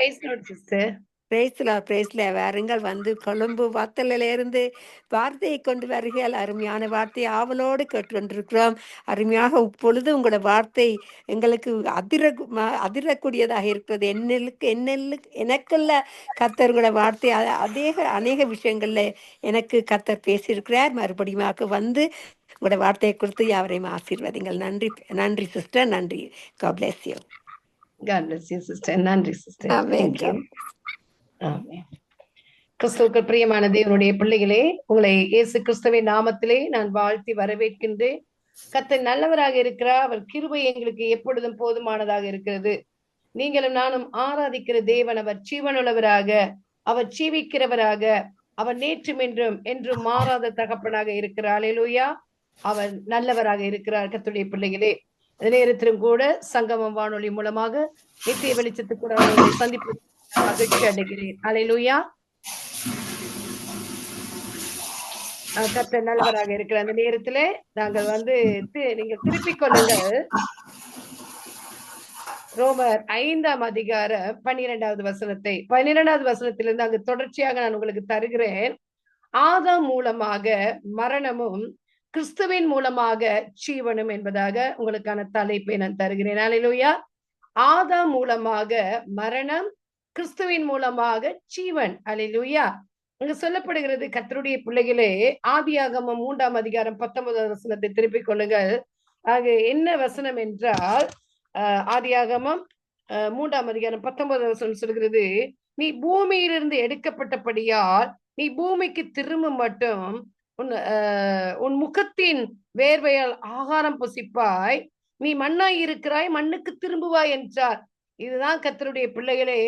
Sister பிரேஸ்லா பிரேஸ்ல வாருங்கள் வந்து கொழும்பு வத்தலில இருந்து வார்த்தையை கொண்டு வருகையால் அருமையான வார்த்தை ஆவலோடு கேட்டுக்கொண்டிருக்கிறோம். அருமையாக இப்பொழுது உங்களோட வார்த்தை எங்களுக்கு அதிர அதிரக்கூடியதாக இருக்கிறது. என்னலுக்கு என்னலுக்கு எனக்குள்ள கத்தர்களோட வார்த்தை அதே அநேக விஷயங்கள்ல எனக்கு கத்தர் பேசியிருக்கிறார். மறுபடியும் வந்து உங்களோட வார்த்தையை கொடுத்து யாவரையும் ஆசீர்வாதிங்கள். நன்றி நன்றி சிஸ்டர் நன்றி. God God bless you sister நன்றி சிஸ்டர் கிறிஸ்துவுக்கு பிரியமான தேவனுடைய பிள்ளைகளே உங்களை இயேசு கிறிஸ்துவின் நாமத்திலே நான் வாழ்த்தி வரவேற்கின்றேன். கர்த்தர் நல்லவராக இருக்கிறார். அவர் கிருபை எங்களுக்கு எப்பொழுதும் போதுமானதாக இருக்கிறது. நீங்களும் நானும் ஆராதிக்கிற தேவன் அவர் ஜீவனுள்ளவராக அவர் ஜீவிக்கிறவராக அவர் நேற்றும் என்றும் என்றும் மாறாத தகப்பனாக இருக்கிறார். அல்லேலூயா அவர் நல்லவராக இருக்கிறார் கர்த்தருடைய பிள்ளைகளே. இந்த நேரத்திலும் கூட சங்கமம் வானொலி மூலமாக நித்திய வெளிச்சத்துக்கு கூட சந்திப்பு மகிழ்ச்சி அடைகிறேன். அலையிலுயா கத்த நல்லவராக இருக்கிற அந்த நேரத்திலே நாங்கள் வந்து நீங்க திருப்பிக் கொள்ளுங்கள். ரோமர் ஐந்தாம் அதிகார பன்னிரெண்டாவது வசனத்தை. பன்னிரெண்டாவது வசனத்திலிருந்து அங்கு தொடர்ச்சியாக நான் உங்களுக்கு தருகிறேன். ஆதாம் மூலமாக மரணமும் கிறிஸ்துவின் மூலமாக ஜீவனும் என்பதாக உங்களுக்கான தலைப்பை நான் தருகிறேன். அலையிலுயா ஆதா மூலமாக மரணம் கிறிஸ்துவின் மூலமாக ஜீவன். அலையிலுயா அங்கு சொல்லப்படுகிறது கத்தருடைய பிள்ளைகளே ஆதியாகமம் மூன்றாம் அதிகாரம் பத்தொன்பதாம் வசனத்தை திருப்பிக் கொள்ளுங்கள். ஆக என்ன வசனம் என்றால் ஆஹ் ஆதியாகமம் ஆஹ் மூன்றாம் அதிகாரம் பத்தொன்பதாம் வசனம் சொல்கிறது நீ பூமியிலிருந்து எடுக்கப்பட்டபடியால் நீ பூமிக்கு திரும்ப மட்டும் உன் ஆஹ் உன் முகத்தின் வேர்வையால் ஆகாரம் புசிப்பாய். நீ மண்ணாய் இருக்கிறாய் மண்ணுக்கு திரும்புவாய் என்றார். இதுதான் கத்தருடைய பிள்ளைகளே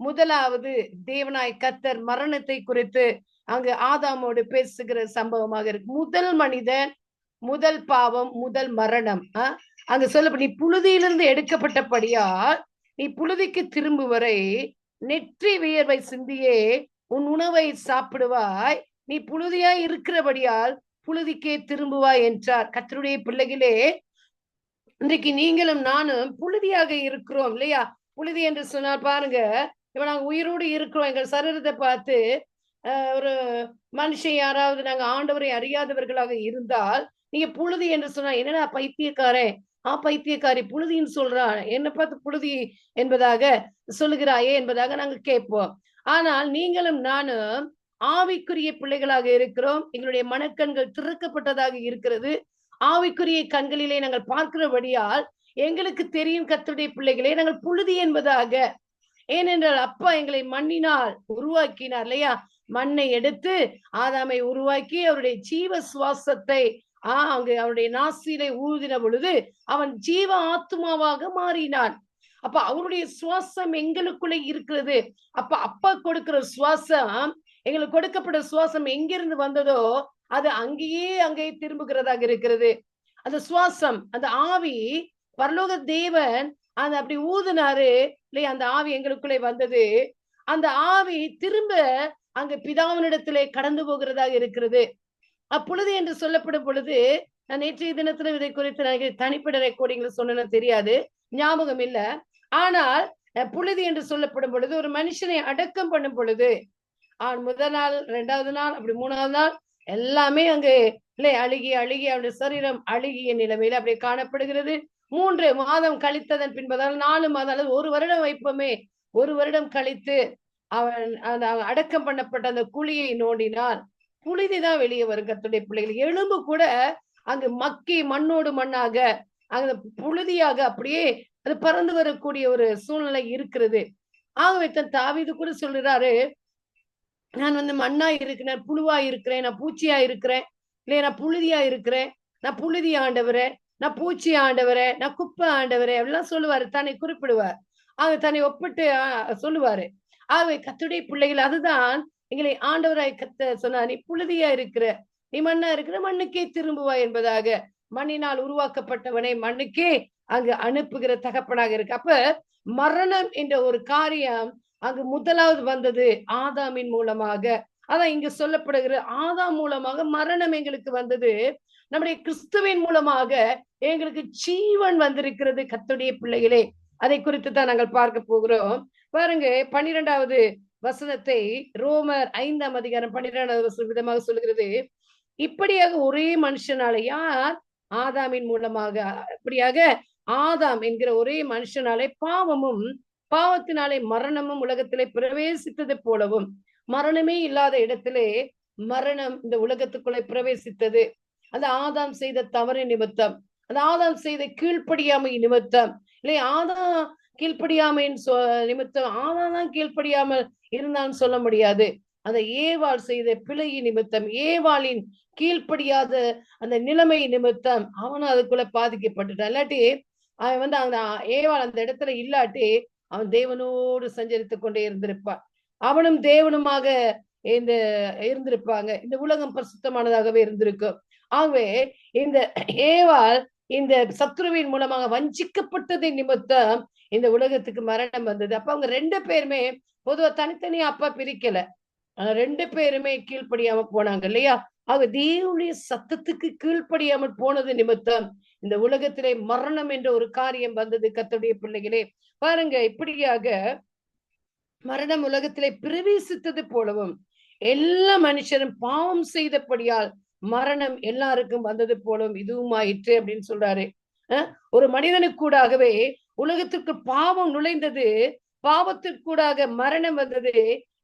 முதலாவது தேவனாய் கத்தர் மரணத்தை குறித்து அங்கு ஆதாமோடு பேசுகிற சம்பவமாக இருக்கு. முதல் மனிதன் முதல் பாவம் முதல் மரணம். ஆஹ் அங்க சொல்ல நீ புழுதியிலிருந்து எடுக்கப்பட்டபடியால் நீ புழுதிக்கு திரும்புவரை நெற்றி வியர்வை சிந்தியே உன் உணவை சாப்பிடுவாய். நீ புழுதியா இருக்கிறபடியால் புழுதிக்கே திரும்புவா என்றார். கத்தருடைய பிள்ளைகளே இன்றைக்கு நீங்களும் நானும் புழுதியாக இருக்கிறோம் இல்லையா? புழுதி என்று சொன்னால் பாருங்க இப்ப நாங்க உயிரோடு இருக்கிறோம். எங்கள் சரீரத்தை பார்த்து ஒரு மனுஷன் யாராவது நாங்க ஆண்டவரை அறியாதவர்களாக இருந்தால் நீங்க புழுதி என்று சொன்னா என்னடா பைத்தியக்காரன் ஆ பைத்தியக்காரி புழுதின்னு சொல்றான் என்ன பார்த்து புழுதி என்பதாக சொல்லுகிறாயே என்பதாக நாங்க கேட்போம். ஆனால் நீங்களும் நானும் ஆவிக்குரிய பிள்ளைகளாக இருக்கிறோம். எங்களுடைய மனக்கண்கள் திறக்கப்பட்டதாக இருக்கிறது. ஆவிக்குரிய கண்களிலே நாங்கள் பார்க்கிறபடியால் எங்களுக்கு தெரியும் கத்துடைய பிள்ளைகளே நாங்கள் புழுதி என்பதாக. ஏனென்றால் அப்பா எங்களை மண்ணினால் உருவாக்கினார் இல்லையா? மண்ணை எடுத்து ஆதாமை உருவாக்கி அவருடைய ஜீவ சுவாசத்தை ஆஹ் அங்கு அவருடைய நாசிலை ஊதின பொழுது அவன் ஜீவ ஆத்மாவாக மாறினான். அப்ப அவருடைய சுவாசம் எங்களுக்குள்ள இருக்கிறது. அப்ப அப்பா கொடுக்கிற சுவாசம் எங்களுக்கு கொடுக்கப்பட்ட சுவாசம் எங்கிருந்து வந்ததோ அது அங்கேயே அங்கேயே திரும்புகிறதாக இருக்கிறது. அந்த சுவாசம் அந்த ஆவி பரலோக தேவன் அந்த அப்படி ஊதுனாரு. இல்லையா அந்த ஆவி எங்களுக்குள்ளே வந்தது. அந்த ஆவி திரும்ப அங்க பிதாவினிடத்திலே கடந்து போகிறதாக இருக்கிறது. அப்பொழுது என்று சொல்லப்படும் பொழுது நான் நேற்றைய தினத்துல இதை குறித்து நான் தனிப்பட்ட ரெக்கார்டிங்ல சொன்னேன்னு தெரியாது. ஞாபகம் இல்ல. ஆனால் புழுதி என்று சொல்லப்படும் பொழுது ஒரு மனுஷனை அடக்கம் பண்ணும் பொழுது முதல் நாள் ரெண்டாவது நாள் அப்படி மூணாவது நாள் எல்லாமே அங்கு இல்லை அழுகி அழுகி அவருடைய சரீரம் அழுகிய நிலைமையில அப்படியே காணப்படுகிறது. மூன்று மாதம் கழித்ததன் பின்பதால் நாலு மாதம் அல்லது ஒரு வருடம் வைப்போமே. ஒரு வருடம் கழித்து அவன் அந்த அடக்கம் பண்ணப்பட்ட அந்த குழியை நோண்டினால் புழுதிதான் வெளியே வரும் கத்துடைய பிள்ளைகள். எலும்பு கூட அங்கு மக்கி மண்ணோடு மண்ணாக அங்க புழுதியாக அப்படியே அது பறந்து வரக்கூடிய ஒரு சூழ்நிலை இருக்கிறது. ஆகவே தன் தாவிது கூட சொல்றாரு நான் வந்து மண்ணா இருக்கிறேன் புழுவா இருக்கிறேன் நான் பூச்சியா இருக்கிறேன் இல்லையா நான் புழுதியா இருக்கிறேன் நான் புழுதி ஆண்டவரே நான் பூச்சி ஆண்டவரே நான் குப்பை ஆண்டவரே அப்படிலாம் சொல்லுவாரு தன்னை குறிப்பிடுவார். ஆக தன்னை ஒப்பிட்டு சொல்லுவாரு. ஆகவே கத்துடைய பிள்ளைகள் அதுதான் எங்களை ஆண்டவராய் கத்த சொன்னா நீ புழுதியா இருக்கிற நீ மண்ணா இருக்கிற மண்ணுக்கே திரும்புவாய் என்பதாக. மண்ணினால் உருவாக்கப்பட்டவனை மண்ணுக்கே அங்கு அனுப்புகிற தகப்பனாக இருக்கு. அப்ப மரணம் என்ற ஒரு காரியம் அங்கு முதலாவது வந்தது ஆதாமின் மூலமாக. அதான் இங்கு சொல்லப்படுகிற ஆதாம் மூலமாக மரணம் எங்களுக்கு வந்தது. நம்முடைய கிறிஸ்துவின் மூலமாக எங்களுக்கு ஜீவன் வந்திருக்கிறது கத்துடைய பிள்ளைகளே. அதை குறித்து தான் நாங்கள் பார்க்க போகிறோம். பாருங்க பன்னிரெண்டாவது வசனத்தை ரோமர் ஐந்தாம் அதிகாரம் பன்னிரெண்டாவது வசனம் விதமாக சொல்லுகிறது. இப்படியாக ஒரே மனுஷனால யார்? ஆதாமின் மூலமாக. அப்படியாக ஆதாம் என்கிற ஒரே மனுஷனாலே பாவமும் பாவத்தினாலே மரணமும் உலகத்திலே பிரவேசித்தது போலவும் மரணமே இல்லாத இடத்திலே மரணம் இந்த உலகத்துக்குள்ளே பிரவேசித்தது. அந்த ஆதாம் செய்த தவறு நிமித்தம் அந்த ஆதாம் செய்த கீழ்ப்படியாமை நிமித்தம் இல்லை ஆதா கீழ்ப்படியாமையின் சொ நிமித்தம் ஆதாம் தான் கீழ்ப்படியாமல் இருந்தான்னு சொல்ல முடியாது. அந்த ஏவாள் செய்த பிழையின் நிமித்தம் ஏவாளின் கீழ்ப்படியாத அந்த நிலைமை நிமித்தம் அவனும் அதுக்குள்ள பாதிக்கப்பட்டுட்டான். இல்லாட்டி அவன் வந்து அந்த ஏவாள் அந்த இடத்துல இல்லாட்டி அவன் தேவனோடு சஞ்சரித்து கொண்டே இருந்திருப்பான். அவனும் தேவனுமாக இந்த இருந்திருப்பாங்க. இந்த உலகம் பிரசுத்தமானதாகவே இருந்திருக்கும். ஆகவே இந்த ஏவால் இந்த சத்ருவின் மூலமாக வஞ்சிக்கப்பட்டதை நிமித்தம் இந்த உலகத்துக்கு மரணம் வந்தது. அப்ப அவங்க ரெண்டு பேருமே பொதுவா தனித்தனியா அப்பா பிரிக்கல. ரெண்டு பேருமே கீழ்ப்படியாம போனாங்க இல்லையா? ஆக தேவனுடைய சத்தத்துக்கு கீழ்ப்படியாமல் போனது நிமித்தம் இந்த உலகத்திலே மரணம் என்ற ஒரு காரியம் வந்தது கத்தோடைய பிள்ளைகளே. பாருங்க இப்படியாக மரணம் உலகத்திலே பிரவேசித்தது போலவும் எல்லா மனுஷரும் பாவம் செய்தபடியால் மரணம் எல்லாருக்கும் வந்தது போலவும் இதுவும் ஆயிற்று அப்படின்னு சொல்றாரு. ஒரு மனிதனுக்கூடாகவே உலகத்திற்கு பாவம் நுழைந்தது பாவத்திற்கூடாக மரணம் வந்தது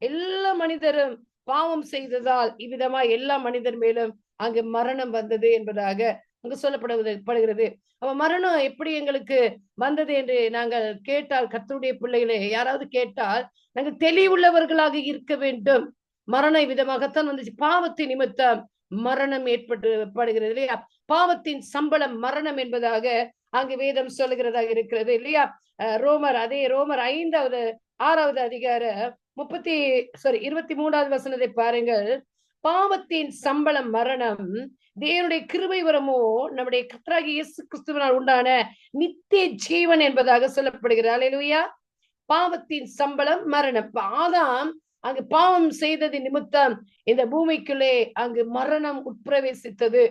எல்லா மனிதரும் பாவம் செய்ததால் இவ்விதமா எல்லா மனிதர் மேலும் அங்கு மரணம் வந்தது என்பதாக அங்கு சொல்லப்படுவது அவ மரணம் எப்படி எங்களுக்கு வந்தது என்று நாங்கள் கேட்டால் கத்தருடைய பிள்ளைகளை யாராவது கேட்டால் நாங்கள் தெளிவுள்ளவர்களாக இருக்க வேண்டும். மரணம் விதமாகத்தான் வந்துச்சு. பாவத்தின் நிமித்தம் மரணம் ஏற்பட்டு படுகிறது இல்லையா? பாவத்தின் சம்பளம் மரணம் என்பதாக அங்கு வேதம் சொல்லுகிறதாக இருக்கிறது இல்லையா? ரோமர் அதே ரோமர் ஐந்தாவது ஆறாவது அதிகார முப்பத்தி சாரி இருபத்தி மூணாவது வசனத்தை பாருங்கள். பாவத்தின் சம்பளம் மரணம். தேவனுடைய கிருபை வரமோ நம்முடைய கத்தராகி இயேசு கிறிஸ்துவனால் உண்டான நித்திய ஜீவன் என்பதாக சொல்லப்படுகிறார் அலையிலுயா பாவத்தின் சம்பளம் மரணம். ஆதாம் அங்கு பாவம் செய்தது நிமித்தம் இந்த பூமிக்குள்ளே அங்கு மரணம் உட்பிரவேசித்தது.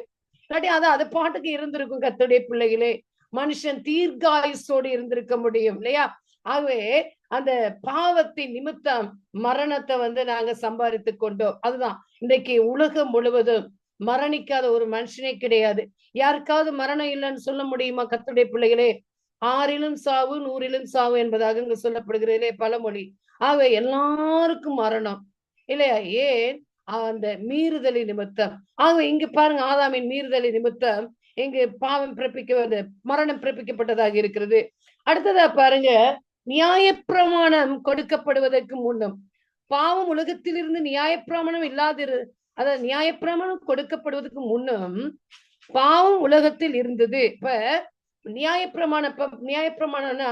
இல்லாட்டி அதான் அது பாட்டுக்கு இருந்திருக்கும் கத்துடைய பிள்ளைகளே. மனுஷன் தீர்க்காயுசோடு இருந்திருக்க முடியும் இல்லையா? ஆகவே அந்த பாவத்தின் நிமித்தம் மரணத்தை வந்து நாங்க சம்பாதித்து கொண்டோம். அதுதான். இன்றைக்கு உலகம் முழுவதும் மரணிக்காத ஒரு மனுஷனே கிடையாது. யாருக்காவது மரணம் இல்லைன்னு சொல்ல முடியுமா கத்துடைய பிள்ளைகளே? ஆறிலும் சாவு நூறிலும் சாவு என்பதாக இங்கு சொல்லப்படுகிறதே பழமொழி. ஆக எல்லாருக்கும் மரணம். இல்லையா? ஏன்? அந்த மீறுதலி நிமித்தம். ஆக இங்க பாருங்க ஆதாமின் மீறுதலி நிமித்தம் இங்கு பாவம் பிறப்பிக்க மரணம் பிறப்பிக்கப்பட்டதாக இருக்கிறது. அடுத்ததா பாருங்க நியாயப்பிரமாணம் கொடுக்கப்படுவதற்கு முன்னும் பாவம் உலகத்திலிருந்து நியாயப்பிரமாணம் இல்லாதிரு அதாவது நியாயப்பிரமாணம் கொடுக்கப்படுவதற்கு முன்னும் பாவம் உலகத்தில் இருந்தது. இப்ப நியாயப்பிரமாண நியாயப்பிரமாணம்னா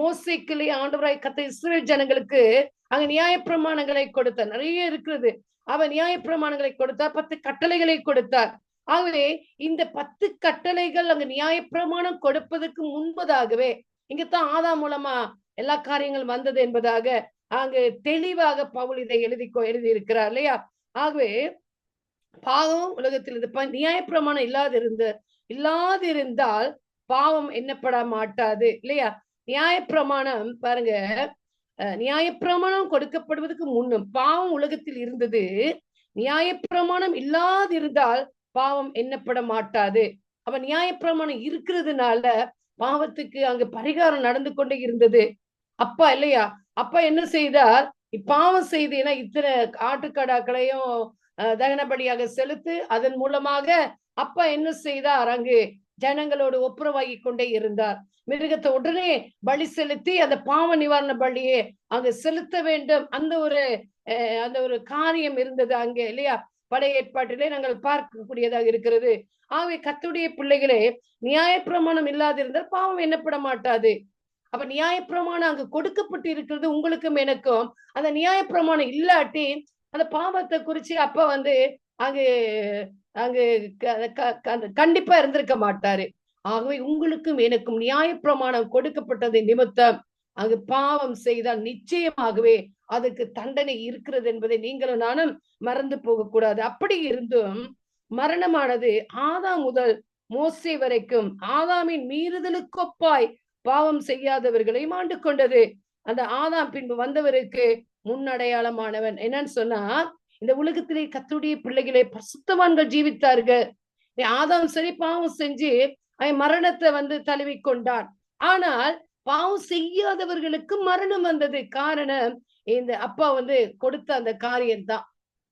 மோசைக்கிளே ஆண்டவராய் கத்த இஸ்ரேல் ஜனங்களுக்கு அங்க நியாயப்பிரமாணங்களை கொடுத்தார். நிறைய இருக்கிறது. அவன் நியாயப்பிரமாணங்களை கொடுத்தார் பத்து கட்டளைகளை கொடுத்தார். ஆகவே இந்த பத்து கட்டளைகள் அங்க நியாயப்பிரமாணம் கொடுப்பதற்கு முன்பதாகவே இங்கத்தான் ஆதா மூலமா எல்லா காரியங்களும் வந்தது என்பதாக அங்கு தெளிவாக பவுல் இதை எழுதி எழுதி இருக்கிறார் இல்லையா? ஆகவே பாவம் உலகத்தில் இருந்து நியாயப்பிரமாணம் இல்லாதிருந்த இல்லாதிருந்தால் பாவம் என்னப்பட மாட்டாது இல்லையா? நியாயப்பிரமாணம் பாருங்க நியாயப்பிரமாணம் கொடுக்கப்படுவதற்கு முன்னும் பாவம் உலகத்தில் இருந்தது நியாயப்பிரமாணம் இல்லாதிருந்தால் பாவம் என்னப்பட மாட்டாது அப்ப நியாயப்பிரமாணம் இருக்கிறதுனால பாவத்துக்கு அங்கு பரிகாரம் நடந்து கொண்டே இருந்தது. அப்பா இல்லையா? அப்பா என்ன செய்தார்? பாவம் செய்தீங்கன்னா இத்தனை ஆட்டுக்கடாக்களையும் தகனபடியாக செலுத்து அதன் மூலமாக அப்பா என்ன செய்தார்? அங்கு ஜனங்களோடு ஒப்புரவாகி கொண்டே இருந்தார். மிருகத்தை உடனே பலி செலுத்தி அந்த பாவ நிவாரண பலியே அங்கு செலுத்த வேண்டும். அந்த ஒரு அந்த ஒரு காரியம் இருந்தது அங்கே இல்லையா? பழைய ஏற்பாட்டிலே நாங்கள் பார்க்கக்கூடியதாக இருக்கிறது. ஆகவே கத்துடைய பிள்ளைகளே நியாயப்பிரமாணம் இல்லாதிருந்தால் பாவம் என்னப்பட மாட்டாது அப்ப நியாயப்பிரமாணம் அங்கு கொடுக்கப்பட்டு இருக்கிறது உங்களுக்கும் எனக்கும். அந்த நியாயப்பிரமாணம் இல்லாட்டி அந்த பாவத்தை குறிச்சு அப்ப வந்து அங்கு அங்கு கண்டிப்பா இருந்திருக்க மாட்டாரு. ஆகவே உங்களுக்கும் எனக்கும் நியாயப்பிரமாணம் கொடுக்கப்பட்டது நிமித்தம். அங்கு பாவம் செய்தால் நிச்சயமாகவே அதுக்கு தண்டனை இருக்கிறது என்பதை நீங்களும் நானும் மறந்து போகக்கூடாது. அப்படி இருந்தும் மரணமானது ஆதாம் முதல் மோசே வரைக்கும். ஆதாமின் மீறுதலுக்கொப்பாய் பாவம் செய்யாதவர்களையும் ஆண்டு கொண்டது. அந்த ஆதாம் பின்பு வந்தவருக்கு முன்னடையாளமானவன். என்னன்னு சொன்னா இந்த உலகத்திலே கத்துடைய பிள்ளைகளை பசுத்தவான்கள் ஜீவித்தார்கள். ஆதாம் சரி பாவம் செஞ்சு அவன் மரணத்தை வந்து தழுவி கொண்டான் ஆனால் பாவம் செய்யாதவர்களுக்கு மரணம் வந்தது. காரணம் இந்த அப்பா வந்து கொடுத்த அந்த காரியம்தான்.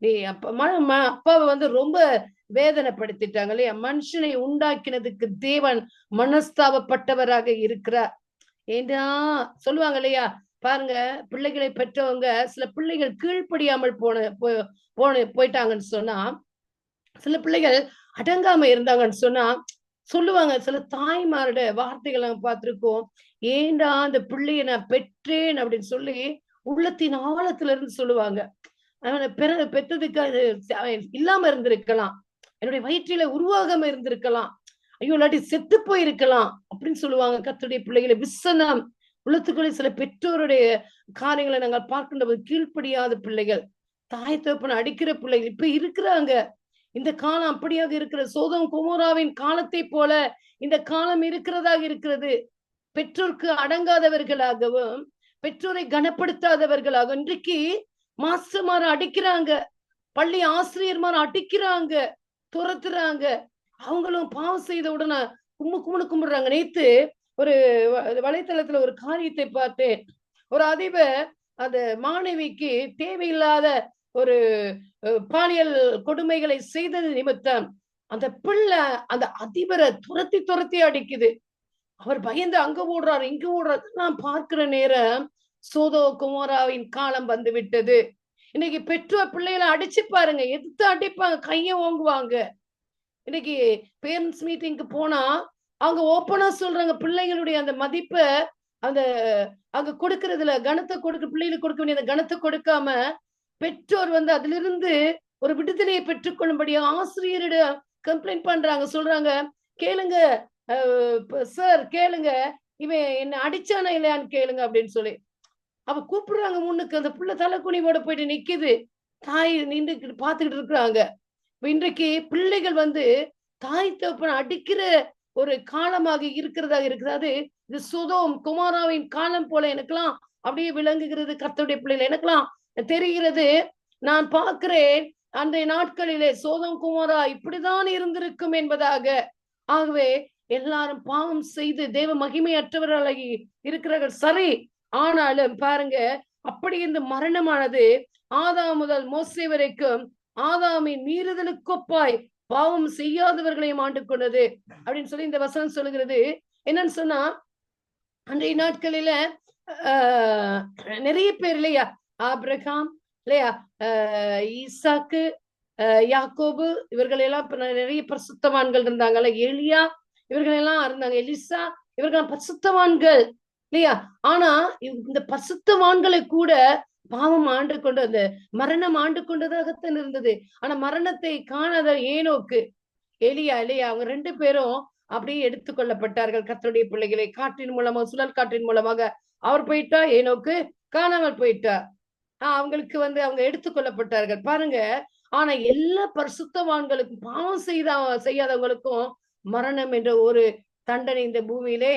நீ அப்பா அப்பாவை வந்து ரொம்ப வேதனைப்படுத்திட்டாங்க இல்லையா மனுஷனை உண்டாக்கினதுக்கு தேவன் மனஸ்தாபப்பட்டவராக இருக்கிறார். ஏண்டா? சொல்லுவாங்க இல்லையா பாருங்க பிள்ளைகளை பெற்றவங்க சில பிள்ளைகள் கீழ்ப்படியாமல் போன போன போயிட்டாங்கன்னு சொன்னா சில பிள்ளைகள் அடங்காம இருந்தாங்கன்னு சொன்னா சொல்லுவாங்க சில தாய்மாரோட வார்த்தைகளை நாங்க பார்த்திருக்கோம் ஏண்டா அந்த பிள்ளைய நான் பெற்றேன்? அப்படின்னு சொல்லி உள்ளத்தின் ஆழத்துல இருந்து சொல்லுவாங்க. அவனை பெற பெற்றதுக்கு அது இல்லாம இருந்திருக்கலாம். என்னுடைய வயிற்றில உருவாகாம இருந்திருக்கலாம். ஐயோ இல்லாட்டி செத்து போயிருக்கலாம் அப்படின்னு சொல்லுவாங்க கத்துடைய பிள்ளைகளை. விசனம். உள்ளத்துக்குள்ளே சில பெற்றோருடைய காரியங்களை நாங்கள் பார்க்கின்ற போது கீழ்ப்படியாத பிள்ளைகள் தாய் தகப்பன அடிக்கிற பிள்ளைகள் இப்ப இருக்கிறாங்க. இந்த காலம் அப்படியாக இருக்கிற சோதம் குமோராவின் காலத்தை போல இந்த காலம் இருக்கிறதாக இருக்கிறது. பெற்றோருக்கு அடங்காதவர்களாகவும் பெற்றோரை கனப்படுத்தாதவர்களாக இன்றைக்கு மாஸ்டர்மார அடிக்கிறாங்க பள்ளி ஆசிரியர்மார அடிக்கிறாங்க. துரத்துறாங்க. அவங்களும் பாவம் செய்த உடனே கும்மு கும்முனு கும்பிடுறாங்க. நேத்து ஒரு வலைத்தளத்துல ஒரு காரியத்தை பார்த்தேன். ஒரு அதிபர் அந்த மாணவிக்கு தேவையில்லாத ஒரு பாலியல் கொடுமைகளை செய்தது நிமித்தம் அந்த பிள்ளை அந்த அதிபரை துரத்தி துரத்தி அடிக்குது. அவர் பயந்து அங்க ஓடுறாரு இங்க ஓடுறாரு. நான் பார்க்கிற நேரம் சோதோ குமாராவின் காலம் வந்து விட்டது. இன்னைக்கு பெற்றோர் பிள்ளைகளை அடிச்சு பாருங்க. எதிர்த்து அடிப்பாங்க? கைய ஓங்குவாங்க. இன்னைக்கு பேரண்ட்ஸ் மீட்டிங்க்கு போனா அவங்க ஓப்பனா சொல்றாங்க. பிள்ளைகளுடைய அந்த மதிப்பை அந்த அங்க கொடுக்கறதுல கணத்தை கொடுக்க பிள்ளைகளுக்கு கொடுக்க வேண்டிய அந்த கணத்தை கொடுக்காம பெற்றோர் வந்து அதிலிருந்து ஒரு விடுதலையை பெற்றுக்கொள்ளும்படியா ஆசிரியரிடம் கம்ப்ளைண்ட் பண்றாங்க. சொல்றாங்க கேளுங்க சார் கேளுங்க. இவன் என்ன அடிச்சானா இல்லையான்னு கேளுங்க அப்படின்னு சொல்லி. அவ கூப்பிடுறாங்க முன்னுக்கு. அந்த புள்ள தலைக்குனிவோட போயிட்டு நிக்குது. தாய் நின்று பாத்துக்கிட்டு இருக்கிறாங்க. இன்றைக்கு பிள்ளைகள் வந்து தாய் தகப்பன் அடிக்கிற ஒரு காலமாக இருக்கிறதாக இருக்கிறது இது சுதோம் குமாராவின் காலம் போல எனக்கெல்லாம் அப்படியே விளங்குகிறது கர்த்தருடைய பிள்ளைகள் எனக்கெல்லாம் தெரிகிறது. நான் பார்க்கிறேன் அந்த நாட்களிலே சோதம் குமாரா இப்படிதான் இருந்திருக்கும் என்பதாக. ஆகவே எல்லாரும் பாவம் செய்து தேவ மகிமையற்றவர்களாகி இருக்கிறார்கள். சரி ஆனாலும் பாருங்க அப்படி இந்த மரணமானது ஆதாம் முதல் மோசை வரைக்கும் ஆதாமின் மீறுதலுக்கொப்பாய் பாவம் செய்யாதவர்களையும் ஆண்டு கொண்டது அப்படின்னு சொல்லி இந்த வசனம் சொல்லுகிறது. என்னன்னு சொன்னா அன்றைய நாட்களில நிறைய பேர் இல்லையா? ஆப்ரகாம் இல்லையா? ஆஹ் ஈசாக்கு யாக்கோபு இவர்கள் எல்லாம் நிறைய பரிசுத்தவான்கள் இருந்தாங்கல்ல. எலியா இவர்கள் எல்லாம் இருந்தாங்க. எலிசா இவர்கள் பரிசுத்தவான்கள். இல்லையா? ஆனா இந்த பசுத்தவான்களை கூட பாவம் ஆண்டு கொண்டு அந்த மரணம் ஆண்டு கொண்டதாகத்தான் இருந்தது. ஆனா மரணத்தை காணாத ஏனோக்கு எலியா இல்லையா அவங்க ரெண்டு பேரும் அப்படியே எடுத்துக்கொள்ளப்பட்டார்கள் கத்தருடைய பிள்ளைகளை காற்றின் மூலமாக சுழல் காற்றின் மூலமாக. அவர் போயிட்டா ஏனோக்கு? காணாமல் போயிட்டா. ஆஹ் அவங்களுக்கு வந்து அவங்க எடுத்துக்கொள்ளப்பட்டார்கள் பாருங்க ஆனா எல்லா பரிசுத்தவான்களுக்கும் பாவம் செய்த செய்யாதவங்களுக்கும் மரணம் என்ற ஒரு தண்டனை இந்த பூமியிலே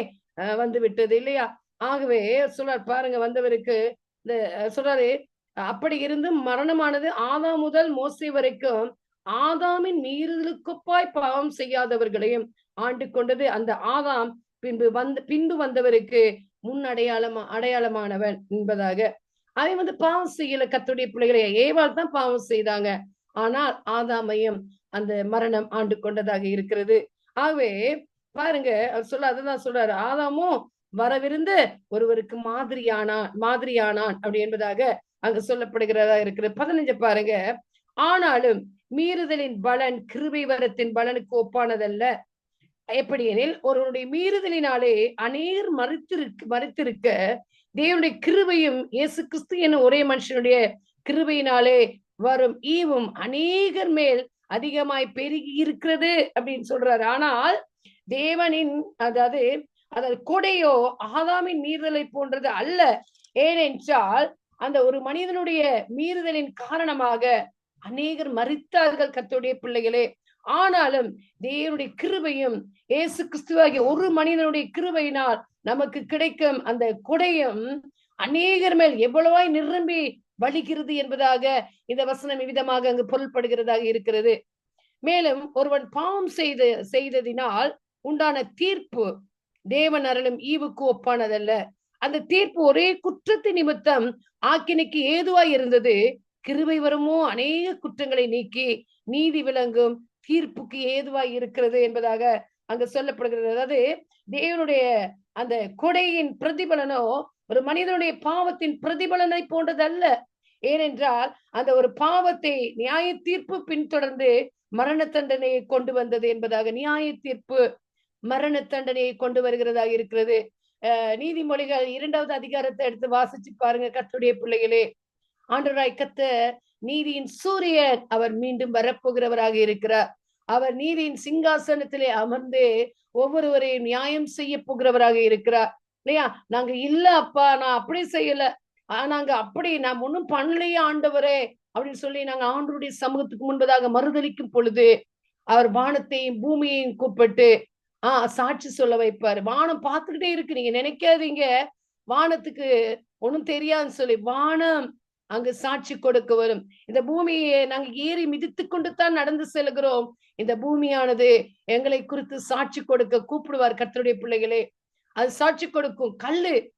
வந்து விட்டது இல்லையா? ஆகவே சொல்றார் பாருங்க வந்தவருக்கு இந்த சொல்றாரு அப்படி இருந்தும் மரணமானது ஆதாம் முதல் மோசை வரைக்கும் ஆதாமின் மீறுதலுக்குப்பாய் பாவம் செய்யாதவர்களையும் ஆண்டு கொண்டது. அந்த ஆதாம் பின்பு வந்த பின்பு வந்தவருக்கு முன் அடையாளமா அடையாளமானவன் என்பதாக. அதை வந்து பாவம் செய்யல கத்துடைய பிள்ளைகளை. ஏவால் தான் பாவம் செய்தாங்க. ஆனால் ஆதாமையும் அந்த மரணம் ஆண்டு கொண்டதாக இருக்கிறது. ஆகவே பாருங்க அவர் சொல்ல அதுதான் சொல்றாரு ஆதாமும் வரவிருந்த ஒருவருக்கு மாதிரியானான் மாதிரியானான் அப்படி என்பதாக அங்கு சொல்லப்படுகிறதா இருக்கிறது. பதினஞ்சு பாருங்க. ஆனாலும் மீறுதலின் பலன் கிருபை வரத்தின் பலனுக்கு ஒப்பானதல்ல. எப்படி எனில் ஒருவருடைய மீறுதலினாலே அநேர் மறுத்திருக்கு மறுத்திருக்க தேவனுடைய கிருபையும் இயேசு கிறிஸ்து என ஒரே மனுஷனுடைய கிருபையினாலே வரும் ஈவும் அநேகர் மேல் அதிகமாய் பெருகி இருக்கிறது அப்படின்னு சொல்றாரு. ஆனால் தேவனின் அதாவது அதாவது கொடையோ ஆதாமின் மீறுதலை போன்றது அல்ல. ஏனென்றால் அந்த ஒரு மனிதனுடைய மீறுதலின் காரணமாக அநேகர் மறித்தார்கள் கத்துடைய பிள்ளைகளே. ஆனாலும் தேவனுடைய கிருபையும் இயேசு கிறிஸ்துவாகிய ஒரு மனிதனுடைய கிருபையினால் நமக்கு கிடைக்கும் அந்த கொடையும் அநேகர் மேல் எவ்வளவாய் நிரம்பி வலிக்கிறது என்பதாக இந்த வசனம் விதமாக அங்கு பொருள்படுகிறதாக இருக்கிறது. மேலும் ஒருவன் பாவம் செய்த செய்ததினால் உண்டான தீர்ப்பு தேவன் அருளும் ஈவுக்கு ஒப்பானதல்ல. அந்த தீர்ப்பு ஒரே குற்றத்து நிமித்தம் ஆக்கினைக்கு ஏதுவாய் இருந்தது. கிருபை வருமோ? அநேக குற்றங்களை நீக்கி நீதி விளங்கும் தீர்ப்புக்கு ஏதுவாய் இருக்கிறது என்பதாக அங்க சொல்லப்படுகிறது. அதாவது தேவனுடைய அந்த கொடையின் பிரதிபலனோ ஒரு மனிதனுடைய பாவத்தின் பிரதிபலனை போன்றதல்ல. ஏனென்றால் அந்த ஒரு பாவத்தை நியாய தீர்ப்பு பின்தொடர்ந்து மரண தண்டனையை கொண்டு வந்தது என்பதாக நியாய தீர்ப்பு மரண தண்டனையை கொண்டு வருகிறதாக இருக்கிறது. நீதிமொழிகள் இரண்டாவது அதிகாரத்தை எடுத்து வாசிச்சு பாருங்க கத்துடைய பிள்ளைகளே. ஆண்டவராய் கத்த நீதியின் சூரியன் அவர் மீண்டும் வரப்போகிறவராக இருக்கிறார். அவர் நீதியின் சிங்காசனத்திலே அமர்ந்து ஒவ்வொருவரையும் நியாயம் செய்ய போகிறவராக இருக்கிறார். இல்லையா? நாங்க இல்ல அப்பா நான் அப்படி செய்யல. ஆஹ் நாங்க அப்படி நான் ஒண்ணும் பண்ணலையே ஆண்டவரே அப்படின்னு சொல்லி நாங்க ஆண்டவருடைய சமூகத்துக்கு முன்பதாக மறுதளிக்கும் பொழுது அவர் வானத்தையும் பூமியையும் கூப்பிட்டு ஆஹ் சாட்சி சொல்ல வைப்பாரு. வானம் பார்த்துக்கிட்டே இருக்கு. நீங்க நினைக்காதீங்க. வானத்துக்கு ஒன்னும் தெரியாதுன்னு சொல்லி வானம் அங்கு சாட்சி கொடுக்க வரும். இந்த பூமியை நாங்க ஏறி மிதித்து கொண்டு தான் நடந்து செல்கிறோம். இந்த பூமியானது எங்களை குறித்து சாட்சி கொடுக்க கூப்பிடுவார் கத்தருடைய பிள்ளைகளே. அது சாட்சி கொடுக்கும் கல்லு.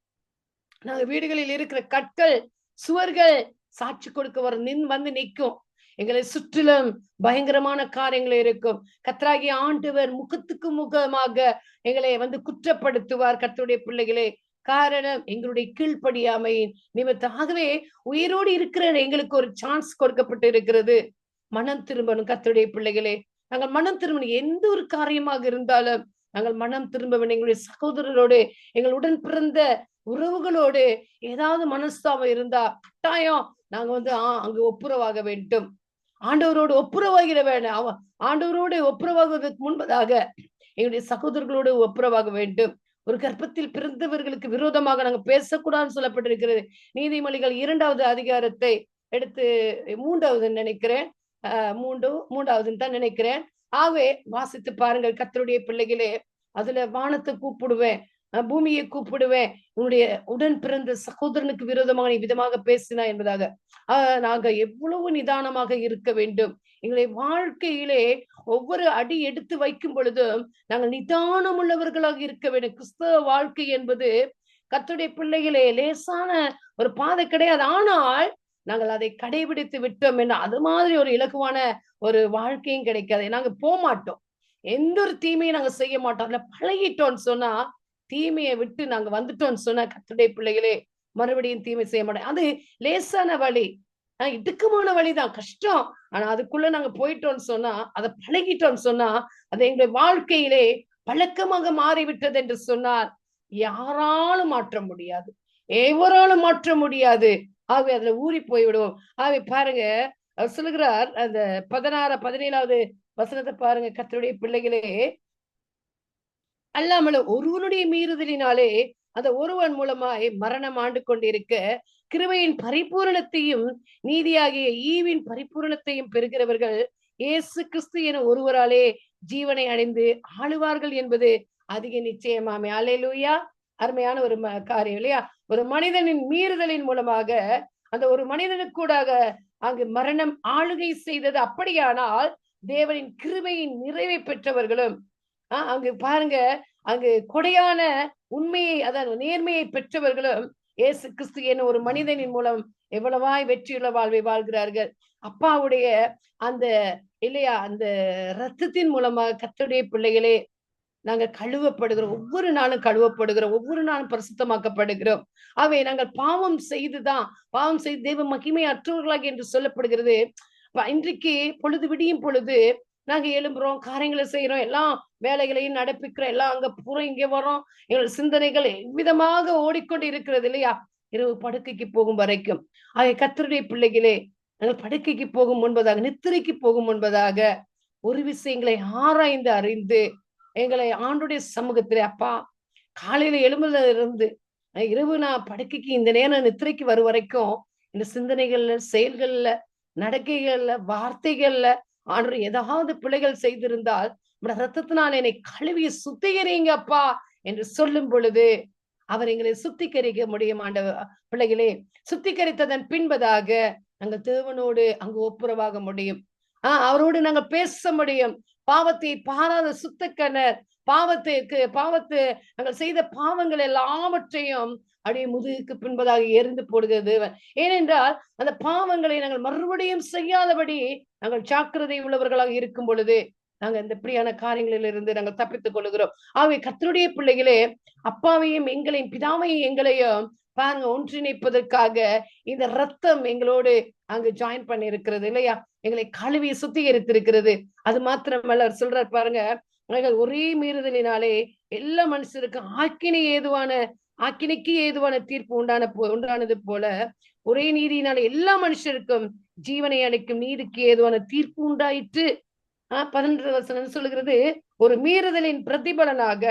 நாங்க வீடுகளில் இருக்கிற கற்கள் சுவர்கள் சாட்சி கொடுக்க வர நின் வந்து நிற்கும். எங்களை சுற்றிலும் பயங்கரமான காரியங்கள் இருக்கும். கத்தராகிய ஆண்டவர் முகத்துக்கு முகமாக எங்களை வந்து குற்றப்படுத்துவார். கத்தருடைய பிள்ளைகளே காரணம் எங்களுடைய கீழ்ப்படியாமையின் நிமித்தமாகவே உயிரோடு இருக்கிற எங்களுக்கு ஒரு சான்ஸ் கொடுக்கப்பட்டு இருக்கிறது மனம் திரும்பணும் கத்தருடைய பிள்ளைகளே. நாங்கள் மனம் திரும்பணும். எந்த ஒரு காரியமாக இருந்தாலும் நாங்கள் மனம் திரும்ப எங்களுடைய சகோதரரோடு எங்கள் உடன் பிறந்த உறவுகளோடு ஏதாவது மனஸ்தாபம் இருந்தா கட்டாயம் நாங்க வந்து ஆஹ் அங்கு ஒப்புரவாக வேண்டும். ஆண்டவரோடு ஒப்புரவாகிட வேண்டும் அவ ஆண்டவரோடு ஒப்புரவாகுவதற்கு முன்பதாக எங்களுடைய சகோதரர்களோடு ஒப்புரவாக வேண்டும். ஒரு கர்ப்பத்தில் பிறந்தவர்களுக்கு விரோதமாக நாங்க பேசக்கூடாதுன்னு சொல்லப்பட்டிருக்கிறது. நீதிமொழிகள் இரண்டாவது அதிகாரத்தை எடுத்து மூன்றாவது நினைக்கிறேன். ஆஹ் மூன்று மூன்றாவதுன்னு தான் நினைக்கிறேன். ஆகவே வாசித்து பாருங்கள் கத்தருடைய பிள்ளைகளே அதுல வானத்தை கூப்பிடுவேன். பூமியை கூப்பிடுவேன். உன்னுடைய உடன் பிறந்த சகோதரனுக்கு விரோதமாக நீ விதமாக பேசினா என்பதாக. ஆஹ் நாங்க எவ்வளவு நிதானமாக இருக்க வேண்டும். எங்களை வாழ்க்கையிலே ஒவ்வொரு அடி எடுத்து வைக்கும் பொழுதும் நாங்கள் நிதானம் உள்ளவர்களாக இருக்க வேண்டும். கிறிஸ்தவ வாழ்க்கை என்பது கத்துடைய பிள்ளைகளே லேசான ஒரு பாதை கிடையாது. ஆனால் நாங்கள் அதை கடைபிடித்து விட்டோம் என்ன அது மாதிரி ஒரு இலகுவான ஒரு வாழ்க்கையும் கிடைக்காது. நாங்க போக மாட்டோம் எந்த ஒரு தீமையும் நாங்க செய்ய மாட்டோம். அதுல பழகிட்டோம்னு சொன்னா தீமையை விட்டு நாங்க வந்துட்டோம்னு சொன்னா கத்துடைய பிள்ளைகளே மறுபடியும் தீமை செய்ய மாட்டோம். அது லேசான வழி. ஆஹ் இடுக்கமான வழிதான். கஷ்டம். ஆனா அதுக்குள்ள நாங்க போயிட்டோம்னு சொன்னா அதை பழகிட்டோம்னு சொன்னா அது எங்களுடைய வாழ்க்கையிலே பழக்கமாக மாறிவிட்டது என்று சொன்னால் யாராலும் மாற்ற முடியாது. எவராலும் மாற்ற முடியாது. ஆகவே அதுல ஊறி போய் விடுவோம் ஆகவே பாருங்க அவர் சொல்லுகிறார் அந்த பதினாறு பதினேழாவது வசனத்தை பாருங்க கத்தருடைய பிள்ளைகளே. அல்லாமல ஒருவனுடைய மீறுதலினாலே அந்த ஒருவன் மூலமாய் மரணம் ஆண்டு கொண்டிருக்க கிருபையின் பரிபூரணத்தையும் நீதியாகிய ஈவின் பரிபூரணத்தையும் பெறுகிறவர்கள் இயேசு கிறிஸ்து என ஒருவராலே ஜீவனை அடைந்து ஆளுவார்கள் என்பது அதிக நிச்சயமாமே. அலையலூயா அருமையான ஒரு ம- காரியம் இல்லையா? ஒரு மனிதனின் மீறுதலின் மூலமாக அந்த ஒரு மனிதனுக்கூடாக அங்கு மரணம் ஆளுகை செய்தது அப்படியானால் தேவனின் கிருபையின் நிறைவை பெற்றவர்களும் ஆஹ் அங்கு பாருங்க அங்கு கொடையான உண்மையை அதாவது நேர்மையை பெற்றவர்களும் ஏசு கிறிஸ்து என ஒரு மனிதனின் மூலம் எவ்வளவாய் வெற்றியுள்ள வாழ்வை வாழ்கிறார்கள். அப்பாவுடைய அந்த இல்லையா அந்த ரத்தத்தின் மூலமாக கத்துடைய பிள்ளைகளே நாங்க கழுவப்படுகிறோம். ஒவ்வொரு நாளும் கழுவப்படுகிறோம். ஒவ்வொரு நாளும் பரிசுத்தமாக்கப்படுகிறோம். அவை நாங்கள் பாவம் செய்துதான் பாவம் செய்து தெய்வ மகிமை அற்றவர்களாக என்று சொல்லப்படுகிறது. இன்றைக்கு பொழுது விடியும் பொழுது நாங்க எழும்புறோம் காரியங்களை செய்யறோம் எல்லாம் வேலைகளையும் நடப்பிக்கிறோம் எல்லாம் அங்க புறம் இங்க வரோம் எங்கள் சிந்தனைகள் எவ்விதமாக ஓடிக்கொண்டு இருக்கிறது இல்லையா? இரவு படுக்கைக்கு போகும் வரைக்கும். ஆகிய கத்தருடைய பிள்ளைகளே நாங்கள் படுக்கைக்கு போகும் முன்பதாக நித்திரைக்கு போகும் முன்பதாக ஒரு விஷயங்களை ஆராய்ந்து அறிந்து எங்களை ஆண்டுடைய சமூகத்திலே அப்பா காலையில எழும்புல இருந்து இரவு நான் படுக்கைக்கு இந்த நேரம் நித்திரைக்கு வரும் வரைக்கும் இந்த சிந்தனைகள்ல செயல்கள்ல நடக்கைகள்ல வார்த்தைகள்ல ஆண்டு ஏதாவது பிள்ளைகள் செய்திருந்தால் ரத்தத்தினால் என்னை கழுவி சுத்திகரிங்க அப்பா என்று சொல்லும் பொழுது அவர் எங்களை சுத்திகரிக்க முடியும் ஆண்ட பிள்ளைகளே சுத்திகரித்ததன் பின்பதாக நாங்கள் தேவனோடு அங்கு ஒப்புரவாக முடியும். ஆஹ் அவரோடு நாங்கள் பேச முடியும். பாவத்தை பாராத சுத்தக்கணர் பாவத்திற்கு பாவத்து நாங்கள் செய்த பாவங்கள் எல்லாவற்றையும் அப்படியே முதுகுக்கு பின்பதாக எரிந்து போடுகிறது. தேவன் ஏனென்றால் அந்த பாவங்களை நாங்கள் மறுபடியும் செய்யாதபடி நாங்கள் ஜாக்கிரதை உள்ளவர்களாக இருக்கும் பொழுது நாங்க இந்த இப்படியான காரியங்களில் இருந்து நாங்கள் தப்பித்துக் கொள்கிறோம் ஆகவே கத்தருடைய பிள்ளைகளே அப்பாவையும் எங்களையும் பிதாவையும் எங்களையும் பாருங்க ஒன்றிணைப்பதற்காக இந்த ரத்தம் எங்களோடு அங்கு ஜாயின் பண்ணி இருக்கிறது இல்லையா? எங்களை கழுவி சுத்திகரித்திருக்கிறது. அது மாத்திரமல்ல அவர் சொல்றார் பாருங்க அவைகள் ஒரே மீறுதலினாலே எல்லா மனுஷருக்கும் ஆக்கினை ஏதுவான ஆக்கினைக்கு ஏதுவான தீர்ப்பு உண்டான போ- உண்டானது போல ஒரே நீதியினால எல்லா மனுஷருக்கும் ஜீவனை அளிக்கும் நீதிக்கு ஏதுவான தீர்ப்பு உண்டாயிற்று. ஆஹ் பதினெட்டு வசனம் சொல்லுகிறது? ஒரு மீறுதலின் பிரதிபலனாக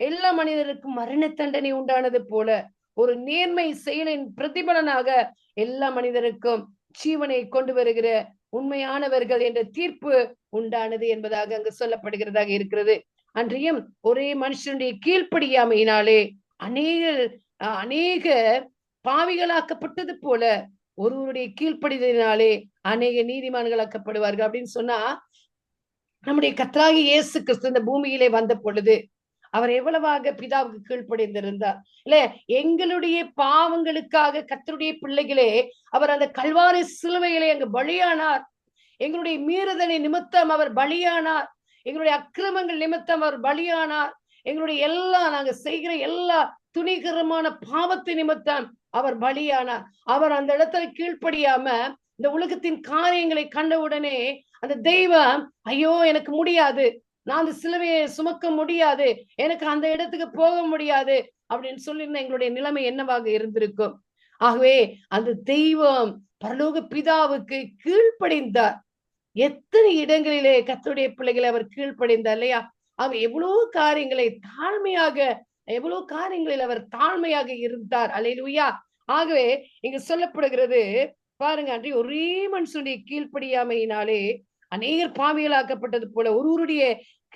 எல்லா மனிதருக்கும் மரண தண்டனை உண்டானது போல ஒரு நேர்மை செயலின் பிரதிபலனாக எல்லா மனிதருக்கும் ஜீவனை கொண்டு வருகிற உண்மையானவர்கள் என்ற தீர்ப்பு உண்டானது என்பதாக அங்கு சொல்லப்படுகிறதாக இருக்கிறது. அன்றியும் ஒரே மனுஷனுடைய கீழ்ப்படியாமையினாலே அநேக அஹ், அநேக பாவிகளாக்கப்பட்டது போல ஒருவருடைய கீழ்ப்படிதலினாலே அநேக நீதிமான்களாக்கப்படுவார்கள். அப்படின்னு சொன்னா நம்முடைய கத்தராகி இயேசு கிறிஸ்து இந்த பூமியிலே வந்த பொழுது அவர் எவ்வளவாக பிதாவுக்கு கீழ்ப்படிந்திருந்தார் இல்ல எங்களுடைய பாவங்களுக்காக கத்தருடைய பிள்ளைகளே அவர் அந்த கல்வாரி சிலுவையிலே அங்கு பலியானார். எங்களுடைய மீறுதலை நிமித்தம் அவர் பலியானார். எங்களுடைய அக்கிரமங்கள் நிமித்தம் அவர் பலியானார். எங்களுடைய எல்லா நாங்க செய்கிற எல்லா துணிகரமான பாவத்து நிமித்தம் அவர் பலியானார். அவர் அந்த இடத்துல கீழ்ப்படியாம இந்த உலகத்தின் காரியங்களை கண்ட உடனே அந்த தெய்வம் ஐயோ எனக்கு முடியாது. நான் அந்த சிலுவையை சுமக்க முடியாது. எனக்கு அந்த இடத்துக்கு போக முடியாது. அப்படின்னு சொல்லியிருந்த எங்களுடைய நிலைமை என்னவாக இருந்திருக்கும்? ஆகவே அந்த தெய்வம் பரலோக பிதாவுக்கு கீழ்ப்படைந்தார். எத்தனை இடங்களிலே கத்துடைய பிள்ளைகளை அவர் கீழ்ப்படைந்தார் இல்லையா? அவர் எவ்வளவு காரியங்களை தாழ்மையாக எவ்வளவு காரியங்களில் அவர் தாழ்மையாக இருந்தார். அலையிலுயா ஆகவே இங்க சொல்லப்படுகிறது பாருங்க அன்றி ஒரே மனுஷனுடைய கீழ்ப்படியாமையினாலே அநேகர் பாவிகளாக்கப்பட்டது போல ஒருவருடைய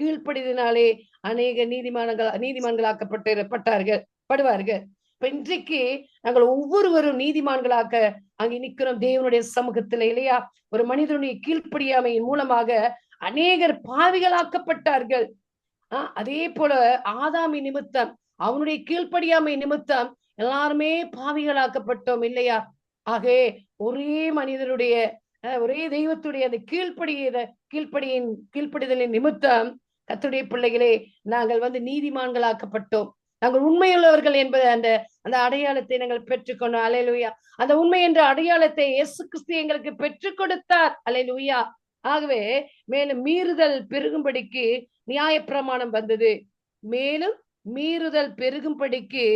கீழ்ப்படிதினாலே அநேக நீதிமான்கள் நீதிமான்களாக்கப்பட்டு பட்டார்கள் படுவார்கள். இப்ப இன்றைக்கு நாங்கள் ஒவ்வொருவரும் நீதிமான்களாக அங்கே நிக்கிறோம் தேவனுடைய சமூகத்துல இல்லையா? ஒரு மனிதனுடைய கீழ்ப்படியாமையின் மூலமாக அநேகர் பாவிகளாக்கப்பட்டார்கள். ஆஹ் அதே போல ஆதாமி நிமித்தம் அவனுடைய கீழ்ப்படியாமை நிமித்தம் எல்லாருமே பாவிகளாக்கப்பட்டோம் இல்லையா? ஆகவே ஒரே மனிதனுடைய ஒரே தெய்வத்துடைய அந்த கீழ்ப்படிய கீழ்ப்படியின் கீழ்ப்படிதலின் நிமித்தம் கத்துடைய பிள்ளைகளே நாங்கள் வந்து நீதிமான்களாக்கப்பட்டோம். நாங்கள் உண்மையுள்ளவர்கள் என்பது அந்த அந்த அடையாளத்தை நாங்கள் பெற்றுக்கொண்டோம். அலையலுயா அந்த உண்மை என்ற அடையாளத்தை இயேசு கிறிஸ்து எங்களுக்கு பெற்றுக் கொடுத்தார் அலையலுயா ஆகவே மேலும் மீறுதல் பெருகும்படிக்கு நியாயப்பிரமாணம் வந்தது. மேலும் மீறுதல் பெருகும்படிக்கு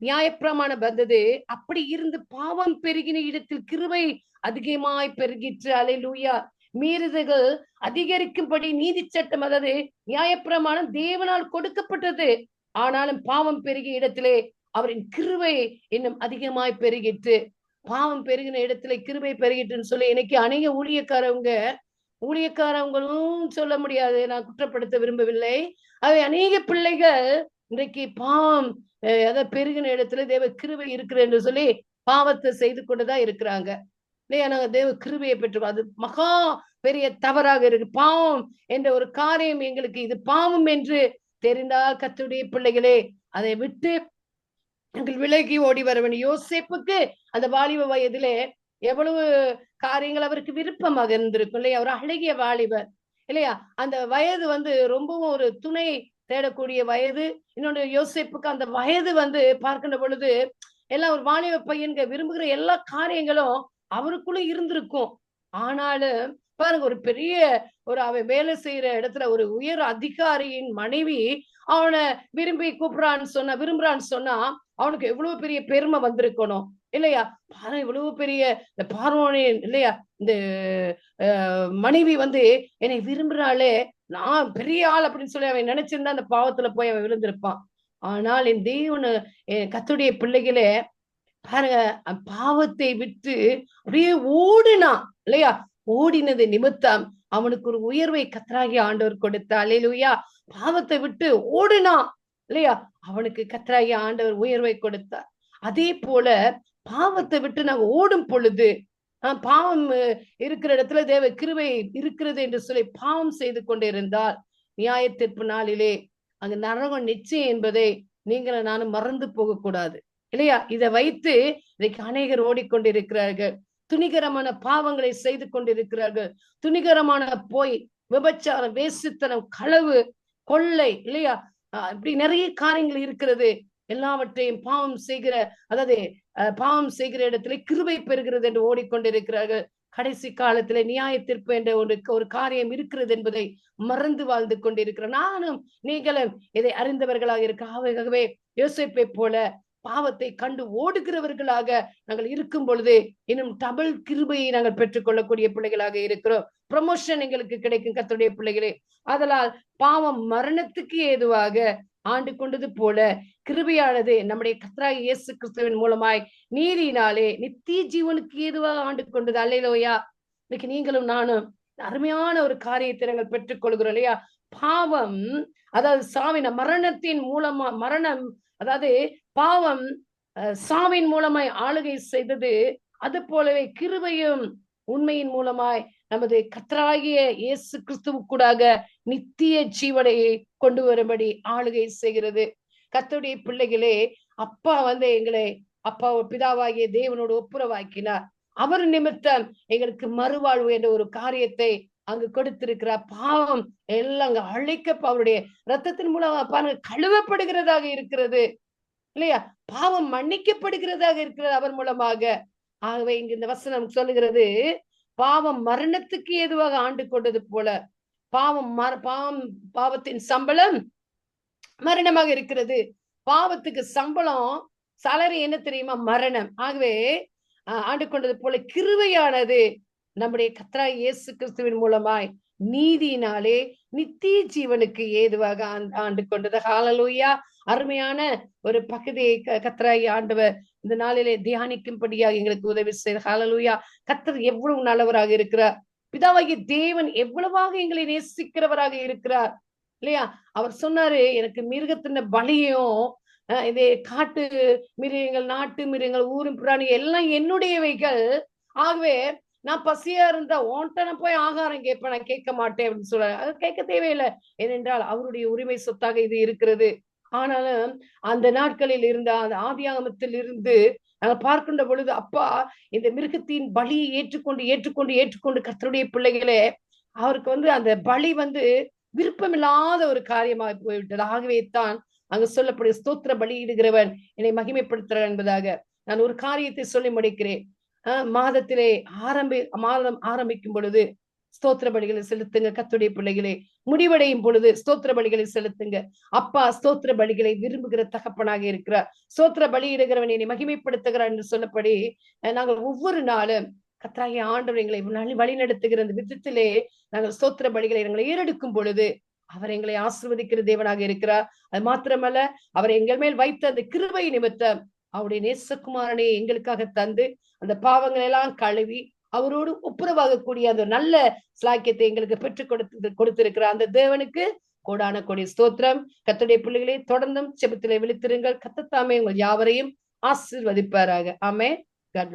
நியாயப்பிரமாணம் வந்தது. அப்படி இருந்து பாவம் பெருகின இடத்தில் கிருவை அதிகமாய் பெருகிற்று. அலையலூயா. மீறுதல்கள் அதிகரிக்கும்படி நீதி சட்டம் அதாவது நியாயப்பிரமாணம் தேவனால் கொடுக்கப்பட்டது. ஆனாலும் பாவம் பெருகிய இடத்திலே அவரின் கிருவை இன்னும் அதிகமாய் பெருகிட்டு பாவம் பெருகின இடத்துல கிருபை பெருகிட்டுன்னு சொல்லி இன்னைக்கு அநேக ஊழியக்காரவங்க ஊழியக்காரவங்களும் சொல்ல முடியாது. நான் குற்றப்படுத்த விரும்பவில்லை. அவை அநேக பிள்ளைகள் இன்றைக்கு பாவம் அஹ், அதாவது பெருகின இடத்துல தேவ கிருவை இருக்கிற என்று சொல்லி பாவத்தை செய்து கொண்டுதான் இருக்கிறாங்க. இல்லையா? நாங்க தேவ கிருவையை பெற்று அது மகா பெரிய தவறாக இருக்கு. பாவம் என்ற ஒரு காரியம் எங்களுக்கு இது பாவம் என்று தெரிந்தால் கத்துடைய பிள்ளைகளே அதை விட்டு எங்கள் விலகி ஓடி வர யோசிப்புக்கு அந்த வாலிப வயதிலே எவ்வளவு காரியங்கள் அவருக்கு விருப்பமாக இருந்திருக்கும். இல்லையா? ஒரு அழகிய வாலிபர். இல்லையா? அந்த வயது வந்து ரொம்பவும் ஒரு துணை தேடக்கூடிய வயது இன்னொன்று யோசிப்புக்கு அந்த வயது வந்து பார்க்கின்ற பொழுது எல்லாம் ஒரு வாணிப பையன்க விரும்புகிற எல்லா காரியங்களும் அவருக்குள்ள இருந்திருக்கும். ஆனாலும் பாருங்க ஒரு பெரிய ஒரு அவன் வேலை செய்யற இடத்துல ஒரு உயர் அதிகாரியின் மனைவி அவனை விரும்பி கூப்பிடறான்னு சொன்னா விரும்புறான்னு சொன்னா அவனுக்கு எவ்வளவு பெரிய பெருமை வந்திருக்கணும் இல்லையா? பாரு இவ்வளவு பெரிய இந்த பார்வோனின் இல்லையா? இந்த மனைவி வந்து என்னை விரும்புறாளே நான் பெரிய ஆள் அப்படின்னு சொல்லி அவன் நினைச்சிருந்தா அந்த பாவத்துல போய் அவன் விழுந்திருப்பான். ஆனால் என் தேவனு கத்துடைய பிள்ளைகளே பாருங்க பாவத்தை விட்டு அப்படியே ஓடினான் இல்லையா? ஓடினது நிமித்தம் அவனுக்கு ஒரு உயர்வை கத்தராகி ஆண்டவர் கொடுத்தார் அல்லேலூயா! பாவத்தை விட்டு ஓடினான் இல்லையா? அவனுக்கு கத்தராகி ஆண்டவர் உயர்வை கொடுத்தார். அதே போல பாவத்தை விட்டு நாங்க ஓடும் பொழுது பாவம் இருக்கிற இடத்துல தேவ கிருவை இருக்கிறது என்று சொல்லி பாவம் செய்து கொண்டிருந்தால் நியாய தீர்ப்பு நாளிலே அங்கு நரகம் நிச்சயம் என்பதை நீங்களை நானும் மறந்து போகக்கூடாது. இல்லையா? இதை வைத்து இன்னைக்கு அநேகர் ஓடிக்கொண்டிருக்கிறார்கள். துணிகரமான பாவங்களை செய்து கொண்டிருக்கிறார்கள். துணிகரமான போய் விபச்சாரம் வேசித்தனம் களவு கொள்ளை இல்லையா? இப்படி நிறைய காரியங்கள் இருக்கிறது. எல்லாவற்றையும் பாவம் செய்கிற அதாவது பாவம் செய்கிற இடத்துல கிருபை பெறுகிறது என்று ஓடிக்கொண்டிருக்கிறார்கள். கடைசி காலத்துல நியாயத்திற்பு என்ற ஒரு ஒரு காரியம் இருக்கிறது என்பதை மறந்து வாழ்ந்து கொண்டிருக்கிறோம். நானும் நீங்களும் இதை அறிந்தவர்களாக இருக்க ஆகவே யோசிப்பை போல பாவத்தை கண்டு ஓடுகிறவர்களாக நாங்கள் இருக்கும் பொழுது இன்னும் டபுள் கிருபையை நாங்கள் பெற்றுக்கொள்ளக்கூடிய பிள்ளைகளாக இருக்கிறோம். ப்ரமோஷன் எங்களுக்கு கிடைக்கும் கத்துடைய பிள்ளைகளே. அதனால் பாவம் மரணத்துக்கு ஏதுவாக ஆண்டு கொண்டது போல கிருபையானது நம்முடைய கத்ரா இயேசு கிறிஸ்துவின் மூலமாய் நீதியினாலே நித்திய ஜீவனுக்கு ஏதுவாக ஆண்டு கொண்டது. அல்லையிலோயா இன்னைக்கு நீங்களும் நானும் அருமையான ஒரு காரியத்தை நாங்கள் பெற்றுக்கொள்கிறோம் இல்லையா? பாவம் அதாவது சாவின மரணத்தின் மூலமா மரணம் அதாவது பாவம் அஹ், சாவின் மூலமாய் ஆளுகை செய்தது அது போலவே கிருபையும் உண்மையின் மூலமாய் நமது கத்தராகிய இயேசு கிறிஸ்துவுக்கூடாக நித்திய ஜீவனையை கொண்டு வரும்படி ஆளுகை செய்கிறது. கத்தருடைய பிள்ளைகளே அப்பா வந்து எங்களை அப்பா பிதாவாகிய தேவனோடு ஒப்புரவாக்கினார். அவர் நிமித்தம் எங்களுக்கு மறுவாழ்வு என்ற ஒரு காரியத்தை அங்கு கொடுத்திருக்கிறார். பாவம் எல்லாம் அங்க அழைக்க அவருடைய ரத்தத்தின் மூலமா பாருங்க கழுவப்படுகிறதாக இருக்கிறது. இல்லையா? பாவம் மன்னிக்கப்படுகிறதாக இருக்கிறது அவர் மூலமாக. ஆகவே இங்க இந்த வசனம் சொல்லுகிறது பாவம் மரணத்துக்கு ஏதுவாக ஆண்டு கொண்டது போல பாவம் மர பாவம் பாவத்தின் சம்பளம் மரணமாக இருக்கிறது. பாவத்துக்கு சம்பளம் சலரி என்ன தெரியுமா? மரணம். ஆகவே ஆஹ், ஆண்டு கொண்டது போல கிருவையானது நம்முடைய கத்ரா இயேசு கிறிஸ்துவின் மூலமாய் நீதியினாலே நித்திய ஜீவனுக்கு ஏதுவாக ஆண்டு கொண்டது. ஹாலலூயா அருமையான ஒரு பகுதியை க- ஆண்டவர் இந்த நாளிலே தியானிக்கும்படியாக எங்களுக்கு உதவி செய்த ஹாலலூயா கத்தர் எவ்வளவு நல்லவராக இருக்கிறார். பிதாவாகிய தேவன் எவ்வளவாக எங்களை நேசிக்கிறவராக இருக்கிறார். இல்லையா? அவர் சொன்னாரு எனக்கு மிருகத்தின பலியும் அஹ், இதே காட்டு மிருகங்கள் நாட்டு மிருகங்கள் ஊரும் பிராணி எல்லாம் என்னுடையவைகள். ஆகவே நான் பசியா இருந்தா ஓன்ட்ட நான் போய் ஆகாரம் கேட்பேன் நான் கேட்க மாட்டேன் அப்படின்னு சொல்ல அது கேட்க தேவையில்லை. ஏனென்றால் அவருடைய உரிமை சொத்தாக இது இருக்கிறது. ஆனாலும் அந்த நாட்களில் இருந்த அந்த ஆதியாகமத்தில் இருந்து நாங்கள் பார்க்கின்ற பொழுது அப்பா இந்த மிருகத்தின் பலியை ஏற்றுக்கொண்டு ஏற்றுக்கொண்டு ஏற்றுக்கொண்டு கர்த்தருடைய பிள்ளைகளே அவருக்கு வந்து அந்த பலி வந்து விருப்பமில்லாத ஒரு காரியமாக போய்விட்டது. ஆகவே தான் அங்கு சொல்லக்கூடிய ஸ்தோத்திர பலியிடுகிறவன் என்னை மகிமைப்படுத்துகிறான் என்பதாக நான் ஒரு காரியத்தை சொல்லி முடிக்கிறேன். ஆஹ் மாதத்திலே ஆரம்பி மாதம் ஆரம்பிக்கும் பொழுது ஸ்தோத்திர பலிகளை செலுத்துங்க கத்துடைய பிள்ளைகளே. முடிவடையும் பொழுது ஸ்தோத்திர பலிகளை செலுத்துங்க. அப்பா ஸ்தோத்திர பலிகளை விரும்புகிற தகப்பனாக இருக்கிறார். ஸ்தோத்திர பலியிடுகிறவன் என்னை மகிமைப்படுத்துகிறார் என்று சொல்லப்படி நாங்கள் ஒவ்வொரு நாளும் கத்தாகிய ஆண்டவர் எங்களை வழி- வழிநடத்துகிற அந்த விதத்திலே நாங்கள் ஸ்தோத்திர பலிகளை எங்களை ஏறெடுக்கும் பொழுது அவர் எங்களை ஆசிர்வதிக்கிற தேவனாக இருக்கிறார். அது மாத்திரமல்ல அவர் எங்கள் மேல் வைத்த அந்த கிருபை நிமித்தம் அவருடைய நேசகுமாரனை எங்களுக்காக தந்து அந்த பாவங்களை எல்லாம் கழுவி அவரோடு ஒப்புரவாகக்கூடிய அந்த நல்ல ஸ்லாக்கியத்தை எங்களுக்கு பெற்றுக் கொடுத்து கொடுத்திருக்கிற அந்த தேவனுக்கு கோடான கொடி ஸ்தோத்திரம். கத்துடைய பிள்ளைகளை தொடர்ந்தும் செபத்திலே விழித்திருங்கள். கத்தத்தாமே உங்கள் யாவரையும் ஆசிர்வதிப்பாராக. ஆமே காட்